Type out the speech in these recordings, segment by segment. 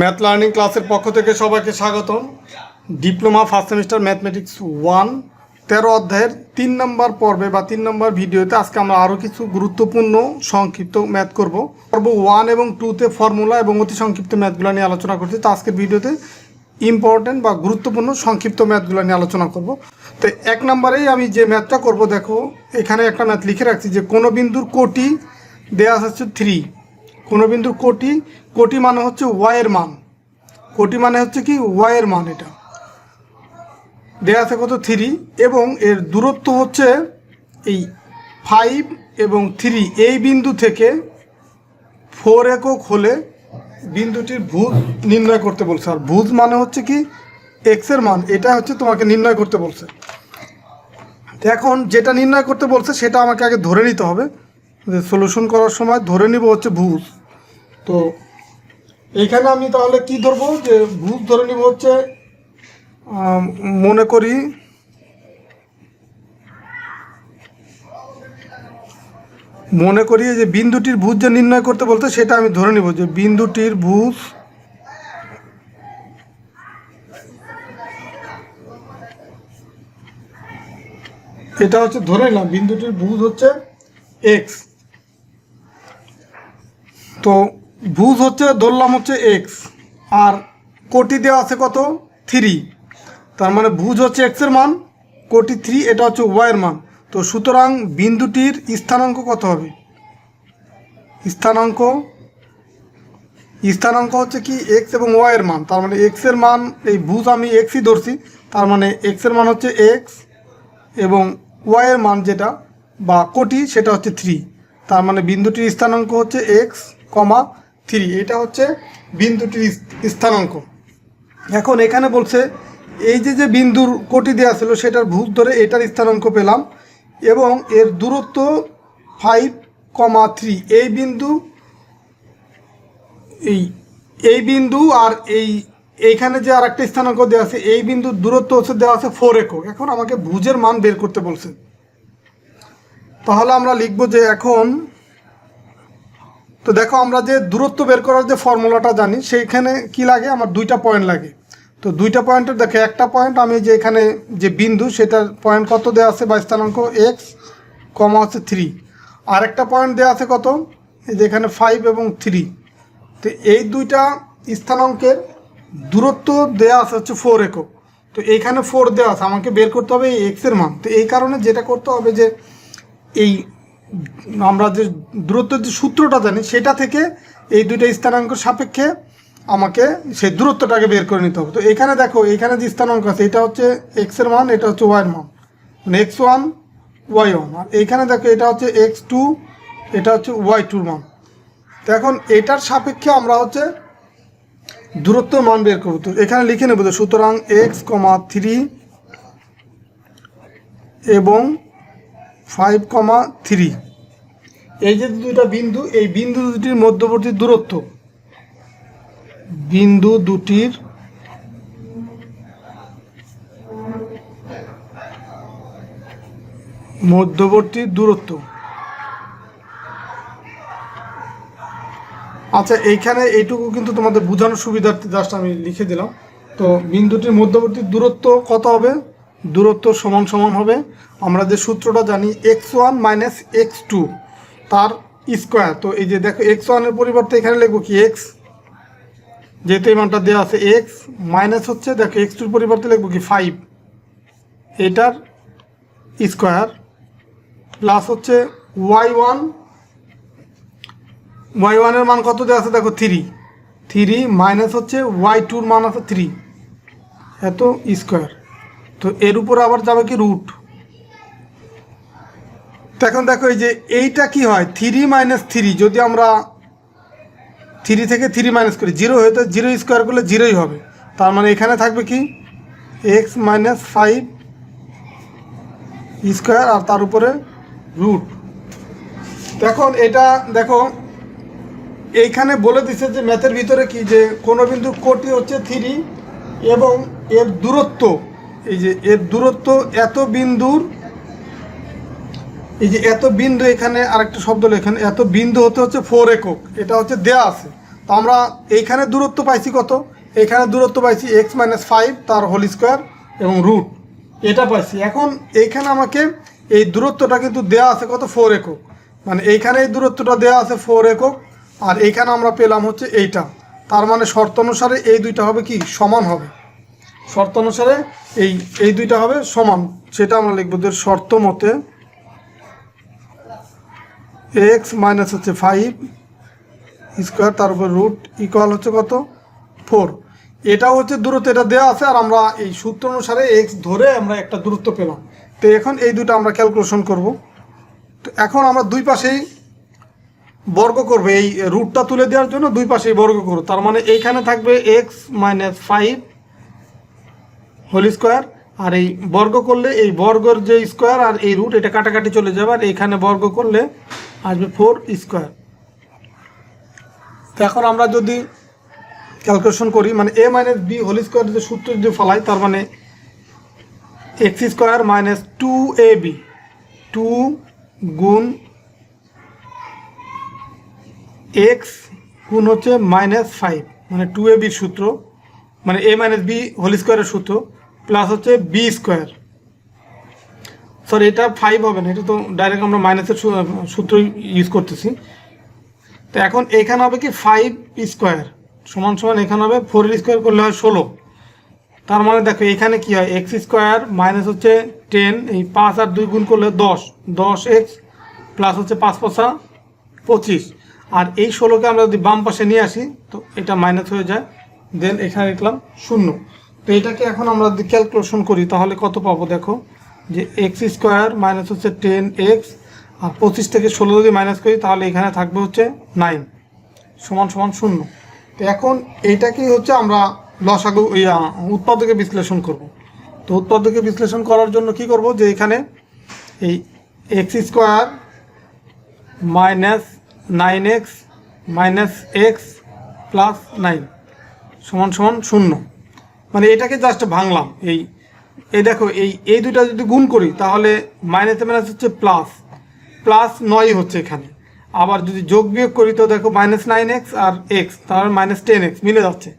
Math learning ক্লাসের পক্ষ থেকে সবাইকে স্বাগতম। Diploma first semester mathematics one তেরো অধ্যায়ের তিন নম্বর পর্বে বা তিন নম্বর ভিডিওতে আজকে আমরা আরও কিছু গুরুত্বপূর্ণ সংক্ষিপ্ত ম্যাথ করব। পর্ব ওয়ান এবং টুতে ফর্মুলা এবং অতি সংক্ষিপ্ত ম্যাথগুলো নিয়ে আলোচনা করছি। তো আজকের ভিডিওতে ইম্পর্টেন্ট বা গুরুত্বপূর্ণ সংক্ষিপ্ত ম্যাথগুলো নিয়ে আলোচনা করব। তো এক নম্বরেই আমি যে ম্যাথটা করব, দেখো, এখানে একটা ম্যাথ লিখে রাখছি যে কোনো বিন্দুর কোটি দেওয়া হচ্ছে থ্রি কোনো বিন্দু কোটি কোটি মানে হচ্ছে ওয়াইয়ের মান। কোটি মানে হচ্ছে কি ওয়াইয়ের মান এটা। দেয়া আছে কত? থ্রি এবং এর দূরত্ব হচ্ছে এই ফাইভ এবং থ্রি এই বিন্দু থেকে ফোর একক হলে বিন্দুটির ভুজ নির্ণয় করতে বলছে। আর ভুজ মানে হচ্ছে কি এক্সের মান। এটা হচ্ছে তোমাকে নির্ণয় করতে বলছে। এখন যেটা নির্ণয় করতে বলছে, সেটা আমাকে আগে ধরে নিতে হবে। যে সলিউশন করার সময় ধরে নিব হচ্ছে ভুজ। তো এইখানে আমি তাহলে কি ধরবো? যে ভুজ ধরে নিব হচ্ছে মনে করি মনে করি যে বিন্দুটির ভুজ যে নির্ণয় করতে বলতে সেটা আমি ধরে নিব যে বিন্দুটির ভুজ এটা হচ্ছে ধরে নিলাম, বিন্দুটির ভূত হচ্ছে এক্স তো ভুজ হচ্ছে ধরলাম হচ্ছে এক্স আর কোটি দেওয়া আছে কত? থ্রি তার মানে ভুজ হচ্ছে এক্সের মান, কোটি থ্রি এটা হচ্ছে ওয়াইয়ের মান। তো সুতরাং বিন্দুটির স্থানাঙ্ক কত হবে? স্থানাঙ্ক স্থানাঙ্ক হচ্ছে কি এক্স এবং ওয়াইয়ের মান। তার মানে এক্সের মান, এই ভুজ আমি এক্সই ধরছি, তার মানে এক্সের মান হচ্ছে এক্স এবং ওয়াইয়ের মান যেটা, বা কোটি, সেটা হচ্ছে থ্রি তার মানে বিন্দুটির স্থানাঙ্ক হচ্ছে এক্স কমা থ্রি, এটা হচ্ছে বিন্দুটির স্থানাঙ্ক। এখন এখানে বলছে, এই যে যে বিন্দুর কোটি দেওয়া ছিল, সেটার ভূত ধরে এটার স্থানাঙ্ক পেলাম এবং এর দূরত্ব ফাইভ কমা থ্রি। এই বিন্দু, এই এই বিন্দু আর এই, এইখানে যে আর একটা স্থানাঙ্ক দেওয়া আছে, এই বিন্দুর দূরত্ব হচ্ছে দেওয়া আছে ফোর একক। এখন আমাকে ভুজের মান বের করতে বলছে। তাহলে আমরা লিখব যে এখন তো দেখো আমরা যে দূরত্ব বের করার যে ফর্মুলাটা জানি, সেইখানে কি লাগে? আমার দুইটা পয়েন্ট লাগে। তো দুইটা পয়েন্টের দেখো, একটা পয়েন্ট আমি যে এখানে যে বিন্দু, সেটার পয়েন্ট কত দেওয়া আছে বা স্থানাঙ্ক? এক্স কমা হচ্ছে থ্রি আর একটা পয়েন্ট দেওয়া আছে কত? এই যে এখানে ফাইভ এবং থ্রি তো এই দুইটা স্থানাঙ্কের দূরত্ব দেওয়া আছে হচ্ছে ফোর একক। তো এইখানে ফোর দেওয়া আছে, আমাকে বের করতে হবে এই এক্সের মান। তো এই কারণে যেটা করতে হবে যে এই আমরা যে দূরত্বের যে সূত্রটা জানি, সেটা থেকে এই দুইটা স্থানাঙ্ক সাপেক্ষে আমাকে সেই দূরত্বটাকে বের করে নিতে হবে। তো এখানে দেখো, এখানে যে স্থানাঙ্ক আছে, এটা হচ্ছে এক্সের মান, এটা হচ্ছে ওয়াইয়ের মান। মানে এক্স ওয়ান ওয়াই ওয়ান আর এইখানে দেখো, এটা হচ্ছে এক্স টু এটা হচ্ছে ওয়াই টুর মান। তো এখন এটার সাপেক্ষে আমরা হচ্ছে দূরত্ব মান বের করব। তো এখানে লিখে নেব তো সুতরাং এক্স কমা থ্রি এবং ফাইভ কমা থ্রি। এই যে দুইটা বিন্দু, এই বিন্দু দুটির মধ্যবর্তী দূরত্ব। বিন্দু দুটির মধ্যবর্তী দূরত্ব। আচ্ছা এইখানে এইটুকু কিন্তু তোমাদের বোঝানোর সুবিধার্থে জাস্ট আমি লিখে দিলাম। তো বিন্দুটির মধ্যবর্তী দূরত্ব কত হবে? দূরত্ব সমান সমান হবে। আমরা যে সূত্রটা জানি X one minus X two তার স্কোয়ার তো এই যে দেখো এক্স ওয়ানের পরিবর্তে এখানে লিখব কি? এক্স যেহেতু এই মানটা দেওয়া আছে এক্স মাইনাস হচ্ছে, দেখো এক্স টুর পরিবর্তে লিখব কি? ফাইভ এটার স্কোয়ার প্লাস হচ্ছে ওয়াই ওয়ান ওয়াই ওয়ানের মান কত দেওয়া আছে? দেখো থ্রি থ্রি মাইনাস হচ্ছে ওয়াই টুর মান আছে থ্রি এত স্কোয়ার তো এর উপরে আবার যাবে কি রুট তো এখন দেখো এই যে এইটা কি হয়? থ্রি মাইনাস থ্রি যদি আমরা থ্রি থেকে থ্রি মাইনাস করি জিরো হয়ে তো জিরো স্কোয়ার করলে জিরোই হবে। তার মানে এখানে থাকবে কি? এক্স মাইনাস ফাইভ স্কোয়ার আর তার উপরে রুট এখন এটা দেখো, এইখানে বলে দিছে যে ম্যাথের ভিতরে কি? যে কোনো বিন্দু কোটি হচ্ছে থ্রি এবং এর দূরত্ব এই যে এর দূরত্ব এত বিন্দুর এই যে এত বিন্দু এখানে আরেকটা শব্দ লেখেন, এত বিন্দু হতে হচ্ছে ফোর একক, এটা হচ্ছে দেয়া আছে। তো আমরা এইখানে দূরত্ব পাইছি কত? এখানে দূরত্ব পাইছি এক্স মাইনাস ফাইভ তার হোল স্কোয়ার এবং রুট এটা পাইছি। এখন এইখানে আমাকে এই দূরত্বটা কিন্তু দেয়া আছে কত? ফোর একক। মানে এইখানে এই দূরত্বটা দেয়া আছে ফোর একক, আর এইখানে আমরা পেলাম হচ্ছে এইটা। তার মানে শর্ত অনুসারে এই দুইটা হবে কি? সমান হবে। শর্ত অনুসারে এই এই দুইটা হবে সমান। সেটা আমরা লিখব যে শর্ত মতে এক্স মাইনাস হচ্ছে ফাইভ স্কোয়ার, তার উপর রুট ইকুয়াল হচ্ছে কত? ফোর। এটাও হচ্ছে দূরত্ব, এটা দেওয়া আছে, আর আমরা এই সূত্র অনুসারে এক্স ধরে আমরা একটা দূরত্ব পেলাম। তো এখন এই দুটো আমরা ক্যালকুলেশন করব। তো এখন আমরা দুই পাশেই বর্গ করবে, এই রুটটা তুলে দেওয়ার জন্য দুই পাশেই বর্গ করব। তার মানে এইখানে থাকবে X minus five whole square, আর এই বর্গ করলে এই বর্গর যে স্কোয়ার আর এই রুট, এটা কাটাকাটি চলে যাবে, আর এইখানে বর্গ করলে আসবে ফোর স্কোয়ার। তো এখন আমরা যদি ক্যালকুলেশন করি মানে A minus B whole square যে সূত্র যদি ফেলাই, তার মানে X square minus two A B, two গুণ এক্স গুণ হচ্ছে মাইনাস ফাইভ মানে টু এ বির সূত্র মানে এ মাইনাস বি হোল স্কোয়ারের সূত্র। প্লাস হচ্ছে বি স্কোয়ার সরি এটা ফাইভ হবে না, এটা তো ডাইরেক্ট আমরা মাইনাসের সূত্র ইউজ করতেছি। তো এখন এখানে হবে কি ফাইভ স্কোয়ার সমান সমান এখানে হবে ফোর স্কোয়ার করলে হয় ষোলো। তার মানে দেখো, এখানে কি হয় এক্স স্কোয়ার মাইনাস হচ্ছে টেন এই পাঁচ আর দুই গুণ করলে দশ। দশ এক্স প্লাস হচ্ছে পাঁচ পয়সা পঁচিশ। আর এই ষোলোকে আমরা যদি বাম পাশে নিয়ে আসি, তো এটা মাইনাস হয়ে যায়। দেন এখানে লিখলাম শূন্য। তো এটাকে এখন আমরা যদি ক্যালকুলেশন করি, তাহলে কত পাবো দেখো? যে এক্স স্কোয়ার মাইনাস হচ্ছে টেন এক্স আর পঁচিশ থেকে ষোলো যদি মাইনাস করি, তাহলে এখানে থাকবে হচ্ছে নাইন সমান সমান শূন্য। তো এখন এইটাকেই হচ্ছে আমরা লসাগু, ইয়া, উৎপাদকে বিশ্লেষণ করব। তো উৎপাদকে বিশ্লেষণ করার জন্য কি করব? যে এখানে এই X square minus nine X minus X plus nine সমান সমান শূন্য। এটাকে জাস্ট ভাঙলাম। এই এই দেখো, এই এই দুইটা যদি গুণ করি, তাহলে মাইনাসে মাইনাস হচ্ছে প্লাস প্লাস নয় হচ্ছে এখানে। আবার যদি যোগ বিয়োগ করি, তো দেখো মাইনাস নাইন এক্স আর এক্স তাহলে মাইনাস টেন এক্স মিলে যাচ্ছে।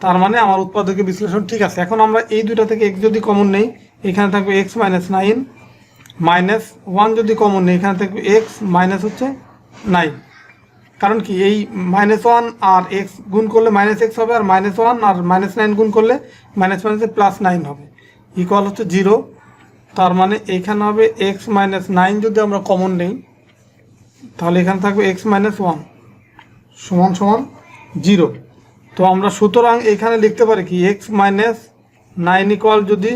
তার মানে আমার উৎপাদকের বিশ্লেষণ ঠিক আছে। এখন আমরা এই দুটা থেকে এক্স যদি কমন নেই, এখানে থাকবে X minus nine minus one যদি কমন নেই, এখানে থাকবে এক্স মাইনাস হচ্ছে নাইন কারণ কি, এই মাইনাস ওয়ান আর এক্স গুণ করলে মাইনাস এক্স হবে আর মাইনাস ওয়ান আর মাইনাস নাইন গুণ করলে মাইনাস মাইনাসে প্লাস নাইন হবে। ইকুয়াল হচ্ছে জিরো তার মানে এখানে হবে এক্স মাইনাস নাইন যদি আমরা কমন নেই, তাহলে এখানে থাকবে এক্স মাইনাস ওয়ান সমান সমান জিরো তো আমরা সুতরাং এখানে লিখতে পারি কি এক্স মাইনাস নাইন ইকুয়াল যদি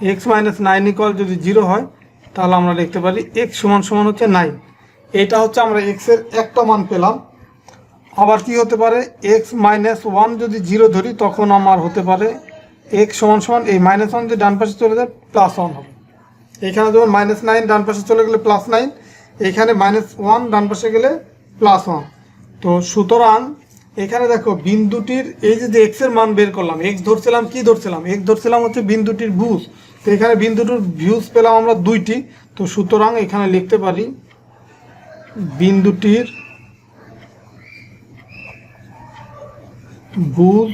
এক্স মাইনাস নাইন ইকুয়াল যদি জিরো হয়, তাহলে আমরা লিখতে পারি এক্স সমান সমান হচ্ছে নাইন এটা হচ্ছে আমরা এক্সের একটা মান পেলাম। আবার কি হতে পারে? এক্স মাইনাস ওয়ান যদি জিরো ধরি, তখন আমার হতে পারে এক্স সমান সমান এই মাইনাস ওয়ান যদি ডান পাশে চলে যায় প্লাস ওয়ান হবে। এখানে যেমন মাইনাস নাইন ডান পাশে চলে গেলে প্লাস নাইন এখানে মাইনাস ওয়ান ডান পাশে গেলে প্লাস ওয়ান তো সুতরাং এখানে দেখো, বিন্দুটির এই যে এক্সের মান বের করলাম এক্স ধরছিলাম, কি ধরছিলাম? এক্স ধরছিলাম হচ্ছে বিন্দুটির ভুজ তো এখানে বিন্দুটির ভিউজ পেলাম আমরা দুইটি। তো সুতরাং এখানে লিখতে পারি বিন্দুটির ভুজ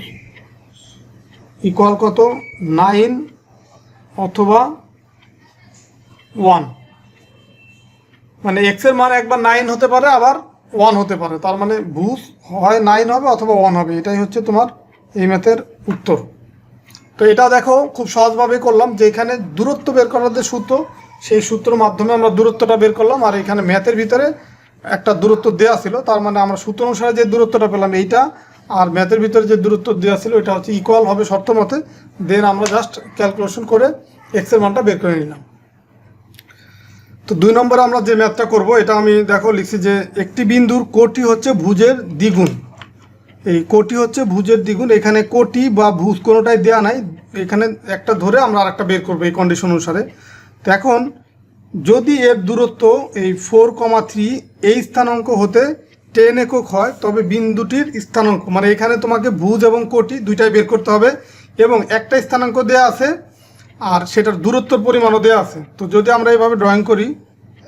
ইকুয়াল কত? নাইন অথবা ওয়ান। মানে এক্সের মান একবার নাইন হতে পারে, আবার ওয়ান হতে পারে। তার মানে ভুজ হয়, নাইন হবে অথবা ওয়ান হবে। এটাই হচ্ছে তোমার এই ম্যাথের উত্তর। তো এটা দেখো, খুব সহজভাবে করলাম। যে এখানে দূরত্ব বের করার যে সূত্র সেই সূত্রের মাধ্যমে আমরা দূরত্বটা বের করলাম, আর এখানে ম্যাথের ভিতরে একটা দূরত্ব দেওয়া ছিল, তার মানে আমরা সূত্র অনুসারে যে দূরত্বটা পেলাম এইটা, আর ম্যাথের ভিতরে যে দূরত্ব দেওয়া ছিল এটা হচ্ছে ইকুয়াল হবে শর্ত মতে দেন আমরা জাস্ট ক্যালকুলেশন করে এক্সের মানটা বের করে নিলাম। তো দুই নম্বরে আমরা যে ম্যাথটা করব, এটা আমি দেখো লিখছি যে একটি বিন্দুর কোটি হচ্ছে ভুজের দ্বিগুণ। এই কোটি হচ্ছে ভুজের দ্বিগুণ, এখানে কোটি বা ভুজ কোনোটাই দেওয়া নাই, এখানে একটা ধরে আমরা আরেকটা বের করব এই কন্ডিশন অনুসারে। এখন যদি এর দূরত্ব এই ফোর কমা থ্রি এই স্থানাঙ্ক হতে টেন একক হয়, তবে বিন্দুটির স্থানাঙ্ক মানে এখানে তোমাকে ভুজ এবং কোটি দুইটাই বের করতে হবে এবং একটা স্থানাঙ্ক দেওয়া আছে আর সেটার দূরত্বর পরিমাণও দেওয়া আছে। তো যদি আমরা এইভাবে ড্রয়িং করি,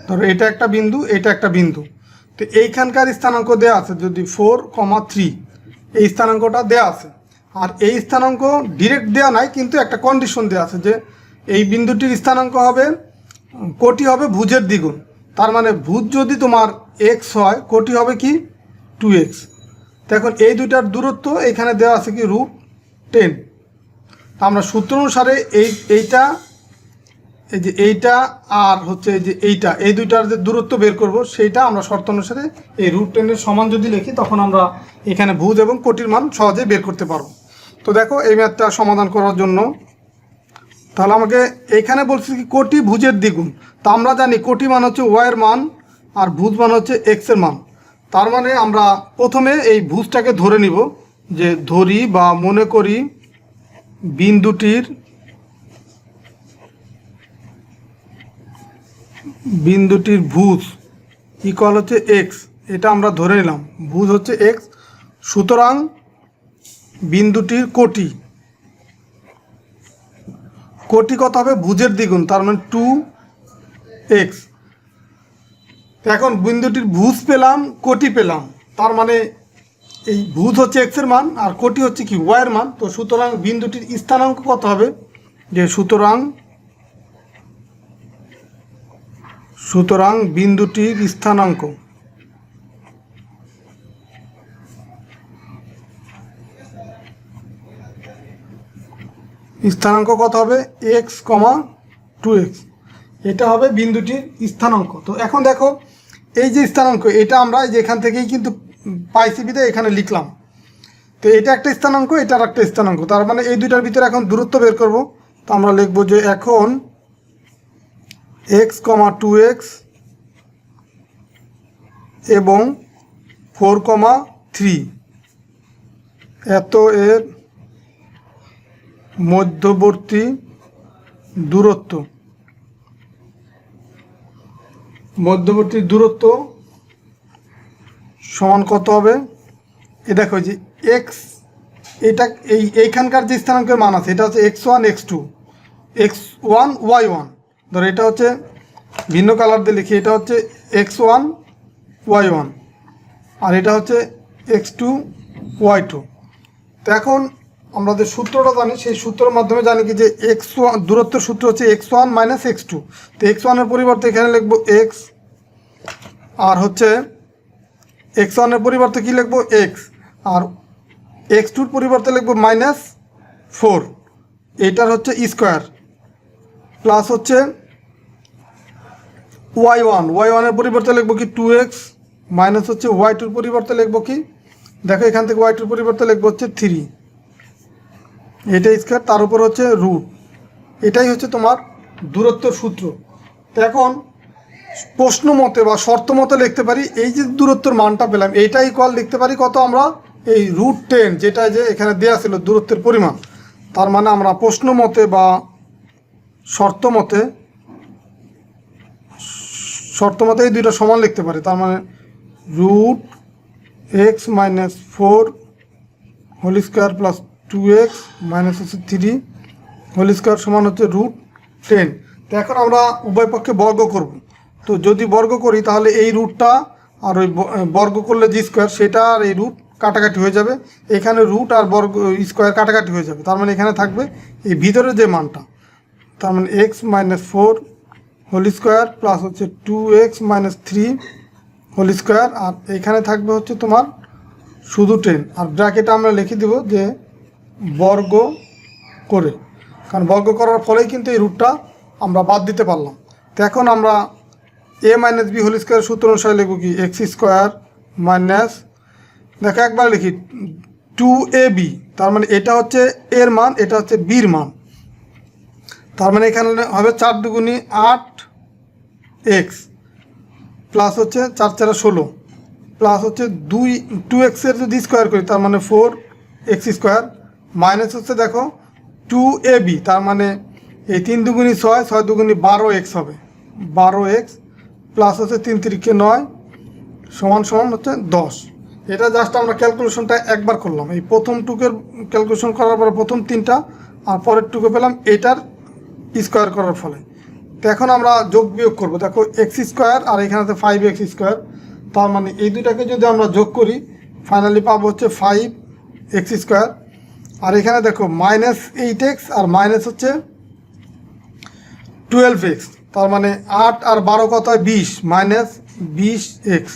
ধরো এটা একটা বিন্দু, এটা একটা বিন্দু। তো এইখানকার স্থানাঙ্ক দেওয়া আছে যদি ফোর কমা থ্রি এই স্থানাঙ্কটা দেয়া আছে। আর এই স্থানাঙ্ক ডিরেক্ট দেওয়া নাই, কিন্তু একটা কন্ডিশন দেওয়া আছে যে এই বিন্দুটির স্থানাঙ্ক হবে, কোটি হবে ভুজের দ্বিগুণ। তার মানে ভুজ যদি তোমার এক্স হয়, কোটি হবে কি? টু এক্স এখন এই দুইটার দূরত্ব এখানে দেওয়া আছে কি রুট টেন আমরা সূত্র অনুসারে এই, এইটা, এই যে এইটা আর হচ্ছে এই যে এইটা, এই দুইটার যে দূরত্ব বের করব, সেইটা আমরা শর্ত অনুসারে এই রুট টেনের সমান যদি লিখি, তখন আমরা এখানে ভুজ এবং কোটির মান সহজে বের করতে পারব। তো দেখো, এই ম্যাথটা সমাধান করার জন্য তাহলে আমাকে এখানে বলছি কি কোটি ভুজের দ্বিগুণ। তা আমরা জানি কোটি মান হচ্ছে ওয়াইয়ের মান, আর ভুজ মান হচ্ছে এক্সের মান। তার মানে আমরা প্রথমে এই ভুজটাকে ধরে নিব, যে ধরি বা মনে করি বিন্দুটির বিন্দুটির ভুজ ইকুয়াল হচ্ছে এক্স এটা আমরা ধরে নিলাম, ভুজ হচ্ছে এক্স সুতরাং বিন্দুটির কোটি কোটি কত হবে? ভুজের দ্বিগুণ, তার মানে টু এক্স এখন বিন্দুটির ভুজ পেলাম, কোটি পেলাম, তার মানে এই ভুজ হচ্ছে এক্সের মান, আর কোটি হচ্ছে কি ওয়াইয়ের মান। তো সুতরাং বিন্দুটির স্থানাঙ্ক কত হবে? যে সুতরাং সুতরাং বিন্দুটির স্থানাঙ্ক। স্থানাঙ্ক কত হবে? এক্স কমা টু এক্স এটা হবে বিন্দুটির স্থানাঙ্ক। তো এখন দেখো, এই যে স্থানাঙ্ক, এটা আমরা এই যে এখান থেকেই কিন্তু পাইছি বিদে, এখানে লিখলাম। তো এটা একটা স্থানাঙ্ক, এটার একটা স্থানাঙ্ক। তার মানে এই দুইটার ভিতরে এখন দূরত্ব বের করব। তো আমরা লিখব যে এখন এক্স কমা টু এক্স এবং ফোর কমা থ্রি এত এর মধ্যবর্তী দূরত্ব। মধ্যবর্তী দূরত্ব সমান কত হবে? এ দেখো যে এক্স এটা এই এইখানকার যে স্থানাঙ্কের মান আছে, এটা হচ্ছে X one X two X one Y one ধরো এটা হচ্ছে ভিন্ন কালার দিয়ে লিখি, এটা হচ্ছে এক্স ওয়ান ওয়াই ওয়ান আর এটা হচ্ছে এক্স টু ওয়াই টু তো এখন আমরা যে সূত্রটা জানি, সেই সূত্রের মাধ্যমে জানি কি যে এক্স ওয়ান দূরত্বের সূত্র হচ্ছে X one minus X two তো এক্স ওয়ানের পরিবর্তে এখানে লিখব এক্স আর হচ্ছে এক্স ওয়ানের পরিবর্তে কী লিখব? এক্স আর এক্স টুর পরিবর্তে লিখব মাইনাস ফোর এইটার হচ্ছে স্কোয়ার প্লাস হচ্ছে ওয়াই ওয়ান ওয়াই ওয়ানের পরিবর্তে লিখব কি? টু এক্স মাইনাস হচ্ছে ওয়াই টুর পরিবর্তে লিখব কি? দেখো এখান থেকে ওয়াই টুর পরিবর্তে লিখব হচ্ছে থ্রি এটা স্কোয়ার তার উপর হচ্ছে রুট। এটাই হচ্ছে তোমার দূরত্বের সূত্র। এখন প্রশ্ন মতে বা শর্ত মতে লিখতে পারি, এই যে দূরত্বের মানটা পেলাম এইটাই কল লিখতে পারি কত আমরা? এই রুট টেন যেটা যে এখানে দেওয়া ছিল দূরত্বের পরিমাণ। তার মানে আমরা প্রশ্ন মতে বা শর্ত মতে শর্ত মতে এই দুইটা সমান লিখতে পারি। তার মানে root X minus four whole square plus two X minus হচ্ছে থ্রি হোল স্কোয়ার সমান হচ্ছে রুট টেন তো এখন আমরা উভয় পক্ষে বর্গ করব। তো যদি বর্গ করি, তাহলে এই রুটটা আর ওই বর্গ করলে যে স্কোয়ার সেটা আর এই রুট কাটাকাটি হয়ে যাবে। এখানে রুট আর বর্গ স্কোয়ার কাটাকাটি হয়ে যাবে। তার মানে এখানে থাকবে এই ভিতরের যে মানটা। তার মানে X minus four whole square plus হচ্ছে two X minus three whole square আর এখানে থাকবে হচ্ছে তোমার শুধু টেন আর ব্র্যাকেটে আমরা লিখে দেব যে বর্গ করে। কারণ বর্গ করার ফলেই কিন্তু এই রুটটা আমরা বাদ দিতে পারলাম। তো এখন আমরা A minus B whole square সূত্র অনুসারে লিখব কি? এক্স স্কোয়ার মাইনাস দেখো একবার লিখি টু এ বি তার মানে এটা হচ্ছে এর মান, এটা হচ্ছে বির মান। তার মানে এখানে হবে চার দুগুনি আট এক্স প্লাস হচ্ছে চার চারা ষোলো প্লাস হচ্ছে দুই টু এক্সের যদি স্কোয়ার করি, তার মানে ফোর এক্স স্কোয়ার মাইনাস হচ্ছে দেখো টু এ বি তার মানে এই তিন দুগুনি ছয় ছয় দুগুনি বারো এক্স হবে। বারো এক্স প্লাস হচ্ছে তিন তিরিকে নয়, সমান সমান হচ্ছে দশ। এটা জাস্ট আমরা ক্যালকুলেশনটা একবার করলাম। এই প্রথম টুকের ক্যালকুলেশন করার পরে প্রথম তিনটা, আর পরের টুকে পেলাম এটার স্কোয়ার করার ফলে। তো এখন আমরা যোগ বিয়োগ করব। দেখো এক্স স্কোয়ার আর এখানে আছে ফাইভ এক্স স্কোয়ার তার মানে এই দুটাকে যদি আমরা যোগ করি ফাইনালি পাবো হচ্ছে ফাইভ এক্স স্কোয়ার আর এখানে দেখো মাইনাস এইট এক্স আর মাইনাস হচ্ছে টুয়েলভ এক্স তার মানে আট আর বারো কত হয়? বিশ। মাইনাস বিশ এক্স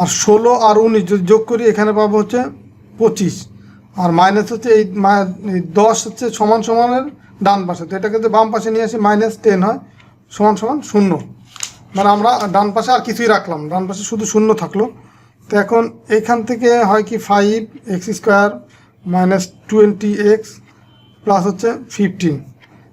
আর ষোলো আর উনিশ যদি যোগ করি, এখানে পাবো হচ্ছে পঁচিশ। আর মাইনাস হচ্ছে এই দশ হচ্ছে সমান সমানের ডান পাশে। তো এটাকে যদি বাম পাশে নিয়ে আসি মাইনাস টেন হয়, সমান সমান শূন্য। মানে আমরা ডান পাশে আর কিছুই রাখলাম ডান পাশে শুধু শূন্য থাকল। তো এখন এখান থেকে হয় কি five X square minus twenty X plus হচ্ছে ফিফটিন।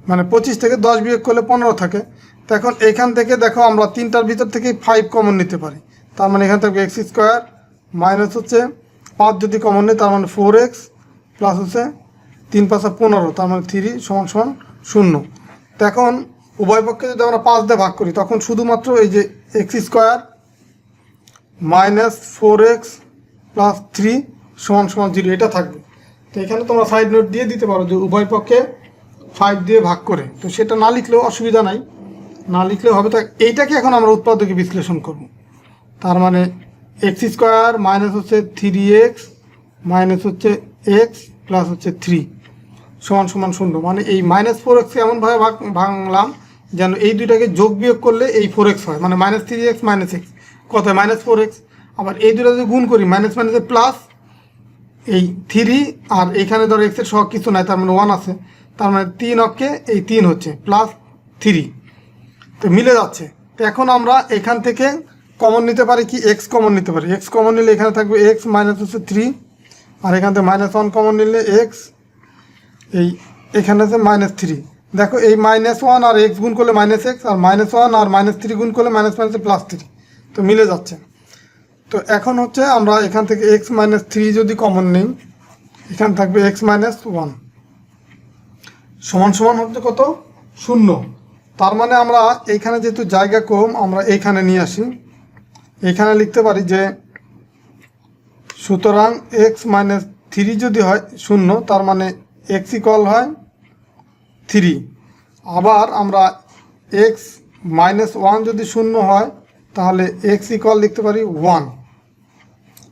মানে পঁচিশ থেকে দশ বিয়োগ করলে পনেরো থাকে। তো এখন এখান থেকে দেখো আমরা তিনটার ভিতর থেকে ফাইভ কমন নিতে পারি। তার মানে এখান থেকে এক্স স্কোয়ার মাইনাস হচ্ছে পাঁচ যদি কমন নেই, তার মানে ফোর এক্স প্লাস হচ্ছে তিন পাঁচা পনেরো, তার মানে থ্রি সমান সমান শূন্য। তো এখন উভয় পক্ষে যদি আমরা পাঁচ দিয়ে ভাগ করি, তখন শুধুমাত্র এই যে X square minus four X plus three সমান সমান জিরো এটা থাকবে। তো এখানে তোমরা সাইড নোট দিয়ে দিতে পারো যে উভয় পক্ষে ফাইভ দিয়ে ভাগ করে। তো সেটা না লিখলেও অসুবিধা নাই। না লিখলেও হবে। তো এইটাকে এখন আমরা উৎপাদকে বিশ্লেষণ করব। তার মানে এক্স স্কোয়ার মাইনাস হচ্ছে থ্রি এক্স মাইনাস হচ্ছে এক্স প্লাস হচ্ছে থ্রি সমান সমান শূন্য। মানে এই মাইনাস ফোর এক্স এমনভাবে ভাগ, ভাঙলাম যেন এই দুইটাকে যোগ বিয়োগ করলে এই ফোর এক্স হয়। মানে minus three X minus X কত মাইনাস ফোর এক্স আবার এই দুটো যদি গুণ করি মাইনাস মাইনাসে প্লাস এই থ্রি আর এখানে ধরো এক্সের সহ কিছু নাই, তার মানে ওয়ান আছে। তার মানে তিন অক্ষে এই তিন হচ্ছে প্লাস থ্রি তো মিলে যাচ্ছে। তো এখন আমরা এখান থেকে কমন নিতে পারি কি? এক্স কমন নিতে পারি। এক্স কমন নিলে এখানে থাকবে এক্স মাইনাস হচ্ছে থ্রি আর এখান থেকে মাইনাস ওয়ান কমন নিলে এক্স এই এখানে আছে মাইনাস থ্রি দেখো এই মাইনাস ওয়ান আর এক্স গুণ করলে মাইনাস এক্স আর মাইনাস ওয়ান আর মাইনাস থ্রি গুণ করলে মাইনাস মাইনাসে প্লাস থ্রি তো মিলে যাচ্ছে। তো এখন হচ্ছে আমরা এখান থেকে এক্স মাইনাস থ্রি যদি কমন নিই, এখানে থাকবে এক্স মাইনাস ওয়ান সমান সমান হচ্ছে কত? শূন্য। তার মানে আমরা এইখানে যেহেতু জায়গা কম, আমরা এইখানে নিয়ে আসি। এখানে লিখতে পারি যে, সুতরাং এক্স মাইনাস থ্রি যদি হয় শূন্য, তার মানে এক্স ইকুয়াল হয় থ্রি আবার আমরা এক্স মাইনাস ওয়ান যদি শূন্য হয় তাহলে এক্স ইকুয়াল লিখতে পারি ওয়ান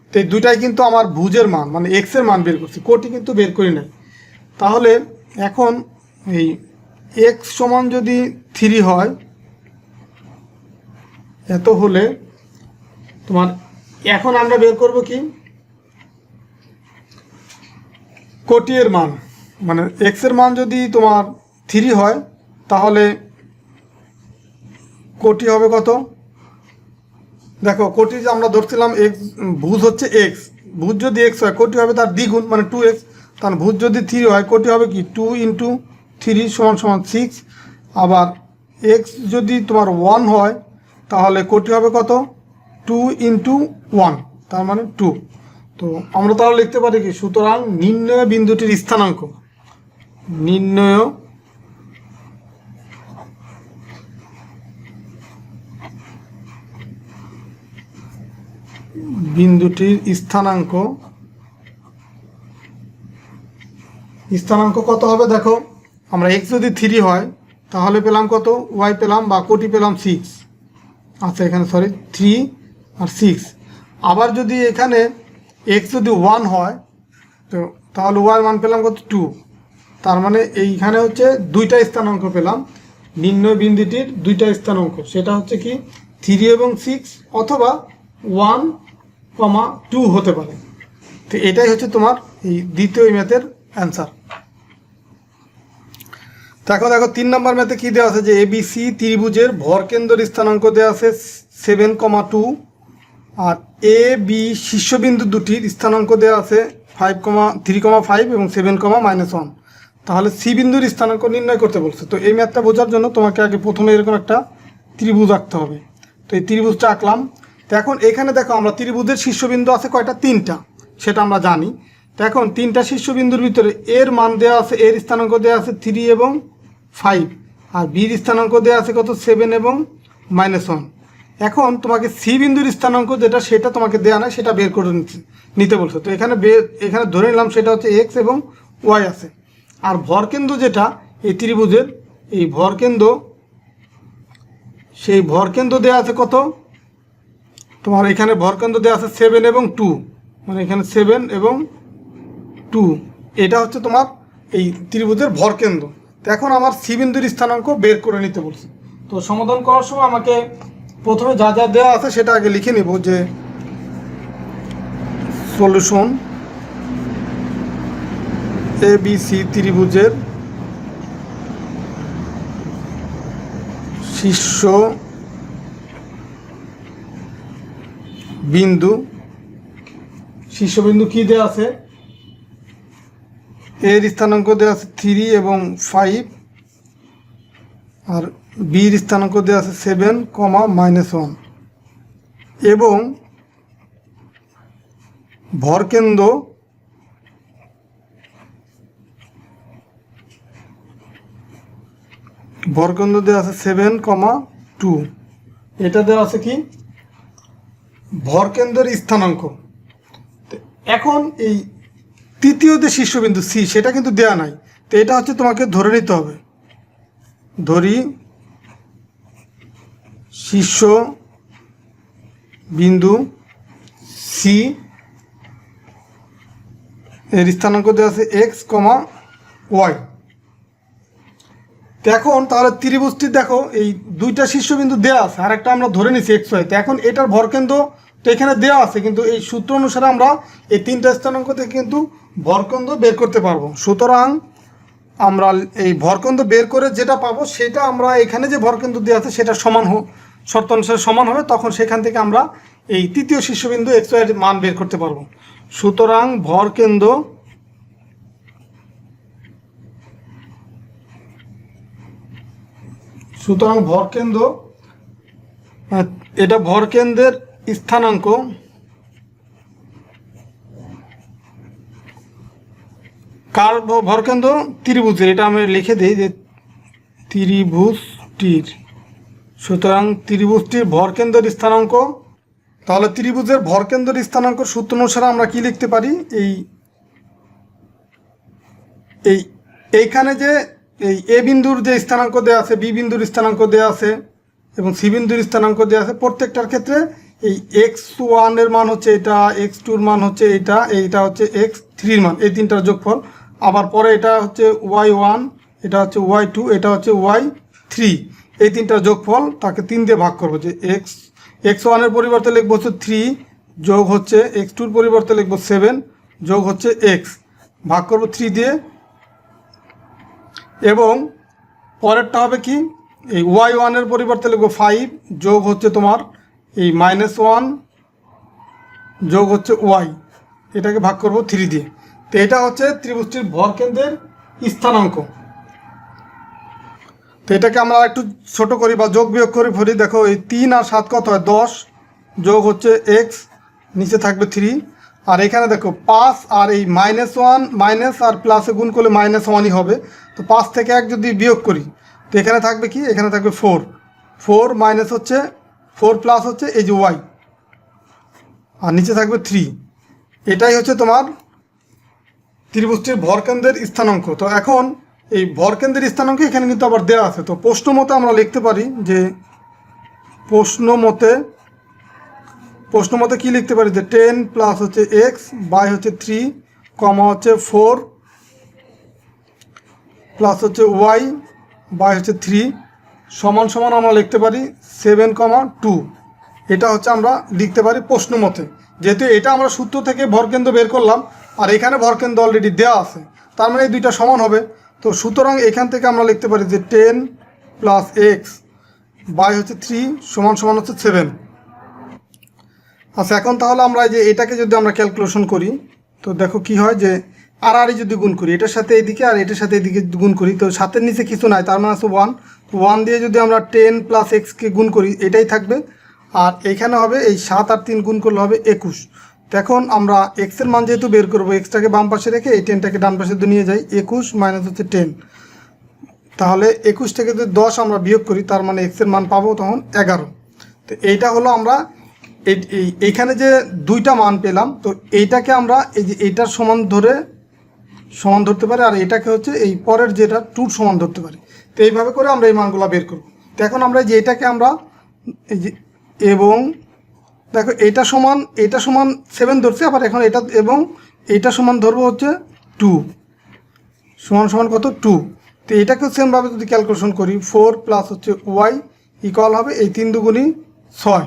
তো এই দুটাই কিন্তু আমার ভুজের মান মানে এক্সের মান বের করছি, কোটি কিন্তু বের করি নাই। তাহলে এখন এই এক্স সমান যদি থ্রি হয়, এত হলে তোমার এখন আমরা বের করব কি? কোটির মান মানে এক্সের মান যদি তোমার থ্রি হয়, তাহলে কোটি হবে কত? দেখো, কোটি যে আমরা ধরছিলাম এক্স ভুজ হচ্ছে এক্স ভুজ যদি এক্স হয়, কোটি হবে তার দ্বিগুণ মানে টু এক্স তাহলে ভুজ যদি থ্রি হয়, কোটি হবে কি? টু ইন্টু থ্রি সমান সমান সিক্স আবার এক্স যদি তোমার ওয়ান হয়, তাহলে কোটি হবে কত? টু ইন্টু ওয়ান তার মানে টু তো আমরা তাহলে লিখতে পারি কি? সুতরাং নির্ণয় বিন্দুটির স্থানাঙ্ক। নির্ণয় বিন্দুটির স্থানাঙ্ক। স্থানাঙ্ক কত হবে দেখো? আমরা এক্স যদি থ্রি হয়, তাহলে পেলাম কত? ওয়াই পেলাম বা কোটি পেলাম সিক্স আচ্ছা এখানে সরি থ্রি আর সিক্স আবার যদি এখানে এক্স যদি ওয়ান হয়, তো তাহলে ওয়াই মান পেলাম কত? টু তার মানে এইখানে হচ্ছে দুইটা স্থানাঙ্ক পেলাম। নির্ণয় বিন্দুটির দুইটা স্থানাঙ্ক। সেটা হচ্ছে কি? থ্রি এবং সিক্স অথবা ওয়ান কমা টু হতে পারে। তো এটাই হচ্ছে তোমার এই দ্বিতীয় ম্যাথের অ্যান্সার তো এখন দেখো, তিন নম্বর ম্যাথে কী দেওয়া আছে? যে এবিসি ত্রিভুজের ভরকেন্দ্র স্থানাঙ্ক দেওয়া আছে সেভেন কমা টু আর এ বি শীর্ষবিন্দু দুটির স্থানাঙ্ক দেওয়া আছে five comma three comma five এবং সেভেন কমা মাইনাস ওয়ান তাহলে সি বিন্দুর স্থানাঙ্ক নির্ণয় করতে বলছে। তো এই ম্যাথটা বোঝার জন্য তোমাকে আগে প্রথমে এরকম একটা ত্রিভুজ আঁকতে হবে। তো এই ত্রিভুজটা আঁকলাম। তো এখন এখানে দেখো আমরা ত্রিভুজের শীর্ষবিন্দু আছে কয়টা? তিনটা। সেটা আমরা জানি। তো এখন তিনটা শীর্ষবিন্দুর ভিতরে এর মান দেওয়া আছে, এর স্থানাঙ্ক দেওয়া আছে থ্রি এবং ফাইভ আর বির স্থানাঙ্ক দেওয়া আছে কত? সেভেন এবং মাইনাস ওয়ান এখন তোমাকে সি বিন্দুর স্থানাঙ্ক যেটা, সেটা তোমাকে দেওয়া নাই, সেটা বের করে নিতে নিতে বলছে। তো এখানে এখানে ধরে নিলাম সেটা হচ্ছে এক্স এবং ওয়াই আছে। আর ভরকেন্দ্র যেটা, এই ত্রিভুজের, এই ভরকেন্দ্র সেই ভরকেন্দ্র দেওয়া আছে কত? তোমার এখানে ভরকেন্দ্র দেওয়া আছে সেভেন এবং টু মানে এখানে সেভেন এবং টু এটা হচ্ছে তোমার এই ত্রিভুজের ভরকেন্দ্র। তো এখন আমার সি বিন্দুর স্থানাঙ্ক বের করে নিতে বলছে। তো সমাধান করার সময় আমাকে প্রথমে যা যা দেওয়া আছে সেটা আগে লিখে নিব যে সলিউশন এ বি সি ত্রিভুজের শীর্ষ বিন্দু। শীর্ষবিন্দু কি দেওয়া আছে? এর স্থানাঙ্ক দেওয়া আছে থ্রি এবং ফাইভ আর বির স্থানাঙ্ক দেওয়া আছে সেভেন কমা মাইনাস ওয়ান এবং ভরকেন্দ্র ভরকেন্দ্র দেওয়া আছে সেভেন কমা টু এটা দেওয়া আছে কি? ভরকেন্দ্রের স্থানাঙ্ক। এখন এই তৃতীয় যে শীর্ষবিন্দু সি সেটা কিন্তু দেয়া নাই। তো এটা হচ্ছে তোমাকে ধরে নিতে হবে। ধরি শীর্ষ বিন্দু সি এর স্থানাঙ্ক দেওয়া আছে এক্স কমা ওয়াই তো এখন তাহলে ত্রিভুজটি দেখো, এই দুইটা শীর্ষবিন্দু দেওয়া আছে আর একটা আমরা ধরে নিছি এক্স ওয়াই তো এখন এটার ভরকেন্দ্র তো এখানে দেওয়া আছে কিন্তু এই সূত্র অনুসারে আমরা এই তিনটা স্থানাঙ্ক থেকে কিন্তু ভরকন্দ বের করতে পারব। সুতরাং আমরা এই ভরকন্দ বের করে যেটা পাবো সেটা আমরা এখানে যে ভরকেন্দ্র দেওয়া আছে সেটা সমান হোক শর্ত অনুসারে সমান হবে তখন সেখান থেকে আমরা এই তৃতীয় শীর্ষবিন্দু এক্স ওয়াই মান বের করতে পারব। সুতরাং ভরকেন্দ্র সুতরাং ভরকেন্দ্র আহ, এটা ভরকেন্দ্রের স্থানাঙ্ক কার ভ- ভরকেন্দ্র ত্রিভুজের, এটা আমি লিখে দিই যে ত্রিভুজটির। সুতরাং ত্রিভুজটির ভরকেন্দ্রের স্থানাঙ্ক, তাহলে ত্রিভুজের ভরকেন্দ্রের স্থানাঙ্ক সূত্র অনুসারে আমরা কি লিখতে পারি? এই এই, এইখানে যে, এই এ বিন্দুর যে স্থানাঙ্ক দেওয়া আছে, বি বিন্দুর স্থানাঙ্ক দেওয়া আছে এবং সি বিন্দুর স্থানাঙ্ক দেওয়া আছে, প্রত্যেকটার ক্ষেত্রে এই এক্স ওয়ানের মান হচ্ছে এটা এক্স টুর মান হচ্ছে এটা, এইটা হচ্ছে এক্স থ্রির মান, এই তিনটার যোগফল। আবার পরে এটা হচ্ছে ওয়াই ওয়ান এটা হচ্ছে ওয়াই টু এটা হচ্ছে ওয়াই থ্রি এই তিনটার যোগফল তাকে তিন দিয়ে ভাগ করব যে এক্স এক্স ওয়ানের পরিবর্তে লিখব হচ্ছে থ্রি যোগ হচ্ছে এক্স টুর পরিবর্তে লিখব সেভেন যোগ হচ্ছে এক্স ভাগ করব থ্রি দিয়ে। এবং পরেরটা হবে কি? এই ওয়াই ওয়ানের পরিবর্তে লিখব ফাইভ যোগ হচ্ছে তোমার এই মাইনাস ওয়ান যোগ হচ্ছে ওয়াই এটাকে ভাগ করব থ্রি দিয়ে। তো এটা হচ্ছে ত্রিভুজটির ভরকেন্দ্রের স্থানাঙ্ক। তো এটাকে আমরা একটু ছোট করি বা যোগ বিয়োগ করে ভরি দেখো এই তিন আর সাত কত হয়? দশ, যোগ হচ্ছে এক্স নিচে থাকবে থ্রি আর এখানে দেখো পাঁচ আর এই মাইনাস ওয়ান মাইনাস আর প্লাসে গুণ করলে মাইনাস ওয়ানই হবে। তো পাঁচ থেকে এক যদি বিয়োগ করি, তো এখানে থাকবে কি? এখানে থাকবে ফোর ফোর মাইনাস হচ্ছে ফোর প্লাস হচ্ছে এই যে ওয়াই। আর নিচে থাকবে থ্রি। এটাই হচ্ছে তোমার ত্রিভুজটির ভরকেন্দ্রের স্থানাঙ্ক। তো এখন এই ভরকেন্দ্রের স্থানাঙ্ক এখানে কিন্তু আবার দেওয়া আছে। তো প্রশ্ন মতে আমরা লিখতে পারি যে প্রশ্ন মতে প্রশ্ন মতে কী লিখতে পারি? যে টেন প্লাস হচ্ছে এক্স বাই হচ্ছে থ্রি, কমা হচ্ছে ফোর, প্লাস হচ্ছে ওয়াই বাই হচ্ছে থ্রি। সমান সমান আমরা লিখতে পারি সেভেন কমা টু এটা হচ্ছে আমরা লিখতে পারি প্রশ্ন মতে। যেহেতু এটা আমরা সূত্র থেকে ভরকেন্দ্র বের করলাম, আর এখানে ভরকেন্দ্র অলরেডি দেওয়া আছে, তার মানে এই দুইটা সমান হবে। তো সুতরাং এখান থেকে আমরা লিখতে পারি যে টেন প্লাস এক্স বাই হচ্ছে থ্রি সমান সমান হচ্ছে সেভেন আচ্ছা এখন তাহলে আমরা যে এটাকে যদি আমরা ক্যালকুলেশন করি, তো দেখো কি হয় যে আর আর যদি গুণ করি, এটার সাথে এদিকে আর এটার সাথে এদিকে গুণ করি, তো সাতের নিচে কিছু নাই, তার মানে আছে ওয়ান ওয়ান দিয়ে যদি আমরা টেন প্লাস এক্সকে গুণ করি, এটাই থাকবে। আর এইখানে হবে এই সাত আর তিন গুণ করলে হবে একুশ। এখন আমরা এক্সের মান যেহেতু বের করব এক্সটাকে বাম পাশে রেখে এই টেনটাকে ডান পাশে নিয়ে যাই, একুশ মাইনাস হচ্ছে টেন তাহলে একুশ থেকে যদি দশ আমরা বিয়োগ করি, তার মানে এক্সের মান পাবো তখন এগারো। তো এইটা হলো আমরা এই- এই- এইখানে যে দুইটা মান পেলাম, তো এইটাকে আমরা এই যে এইটার সমান ধরে, সমান ধরতে পারি, আর এটাকে হচ্ছে এই পরের যেটা টুর সমান ধরতে পারি। তো এইভাবে করে আমরা এই মানগুলো বের করব। তো এখন আমরা যে এটাকে আমরা এবং দেখো এটা সমান এটা সমান সেভেন ধরছি, আবার এখন এটা এবং এইটা সমান ধরবো হচ্ছে টু সমান সমান কত? টু তো এটাকেও সেমভাবে যদি ক্যালকুলেশন করি ফোর প্লাস হচ্ছে ওয়াই ইকুয়াল হবে এই তিন দুগুণি ছয়।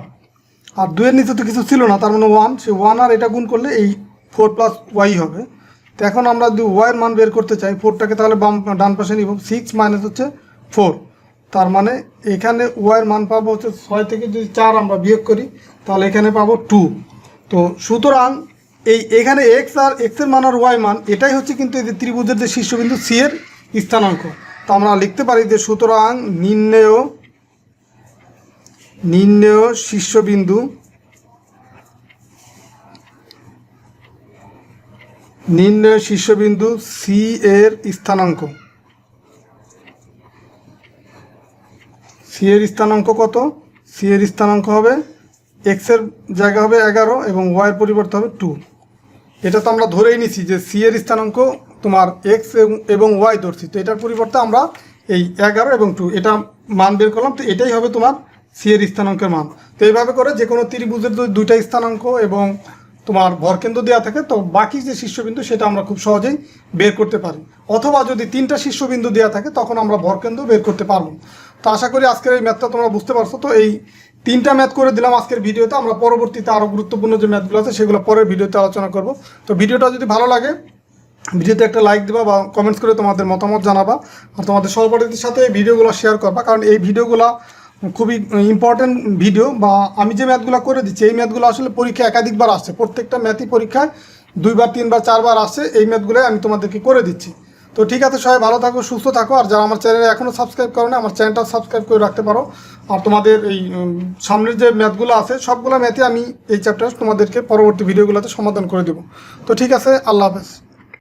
আর দুয়ের নিচে তো কিছু ছিল না, তার মানে ওয়ান সে ওয়ান আর এটা গুণ করলে এই ফোর প্লাস ওয়াই হবে। তো এখন আমরা যদি ওয়াইয়ের মান বের করতে চাই ফোরটাকে তাহলে বাম, ডান পাশে নিব। সিক্স মাইনাস হচ্ছে ফোর তার মানে এখানে ওয়াইয়ের মান পাবো হচ্ছে ছয় থেকে যদি চার আমরা বিয়োগ করি, তাহলে এখানে পাবো টু তো সুতরাং এই, এখানে এক্স আর এক্সের মান আর ওয়াই মান, এটাই হচ্ছে কিন্তু এই যে ত্রিভুজের যে শীর্ষবিন্দু সি এর স্থানাঙ্ক। তো আমরা লিখতে পারি যে সুতরাং নির্ণেয় নির্ণেয় শীর্ষবিন্দু নির্ণয় শীর্ষবিন্দু সি এর স্থানাঙ্ক। সি এর স্থানাঙ্ক কত? সি এর স্থানাঙ্ক হবে এক্সের জায়গা হবে এগারো এবং ওয়াই এর পরিবর্তে হবে টু এটা তো আমরা ধরেই নিছি যে সি এর স্থানাঙ্ক তোমার এক্স এবং ওয়াই ধরছি। তো এটার পরিবর্তে আমরা এই এগারো এবং টু এটা মান বের করলাম, তো এটাই হবে তোমার সি এর স্থানাঙ্কের মান। তো এইভাবে করে যে কোনো ত্রিভুজের দুইটা স্থানাঙ্ক এবং তোমার ভরকেন্দ্র দেওয়া থাকে, তো বাকি যে শীর্ষবিন্দু সেটা আমরা খুব সহজেই বের করতে পারি। অথবা যদি তিনটা শীর্ষবিন্দু দেওয়া থাকে, তখন আমরা ভরকেন্দ্র বের করতে পারব। তো আশা করি আজকের এই ম্যাথটা তোমরা বুঝতে পারছ। তো এই তিনটা ম্যাথ করে দিলাম আজকের ভিডিওতে। আমরা পরবর্তীতে আরও গুরুত্বপূর্ণ যে ম্যাথগুলো আছে, সেগুলো পরের ভিডিওতে আলোচনা করব। তো ভিডিওটা যদি ভালো লাগে, ভিডিওতে একটা লাইক দেবা বা কমেন্টস করে তোমাদের মতামত জানাবা। আর তোমাদের সহপাঠীদের সাথে এই ভিডিওগুলো শেয়ার করবা। কারণ এই ভিডিওগুলো খুবই ইম্পর্টেন্ট ভিডিও বা আমি যে ম্যাথগুলো করে দিচ্ছি, এই ম্যাথগুলো আসলে পরীক্ষা একাধিকবার আসছে। প্রত্যেকটা ম্যাথই পরীক্ষায় দুইবার, তিনবার, চারবার আসছে, এই ম্যাথগুলোই আমি তোমাদেরকে করে দিচ্ছি। তো ঠিক আছে, সবাই ভালো থাকো, সুস্থ থাকো, আর যারা আমার চ্যানেলে এখনও সাবস্ক্রাইব করো না আমার চ্যানেলটা সাবস্ক্রাইব করে রাখতে পারো। আর তোমাদের এই সামনের যে ম্যাথগুলো আছে, সবগুলো ম্যাথে আমি এই চ্যাপ্টার তোমাদেরকে পরবর্তী ভিডিওগুলোতে সমাধান করে দেবো। তো ঠিক আছে, আল্লাহ হাফেজ।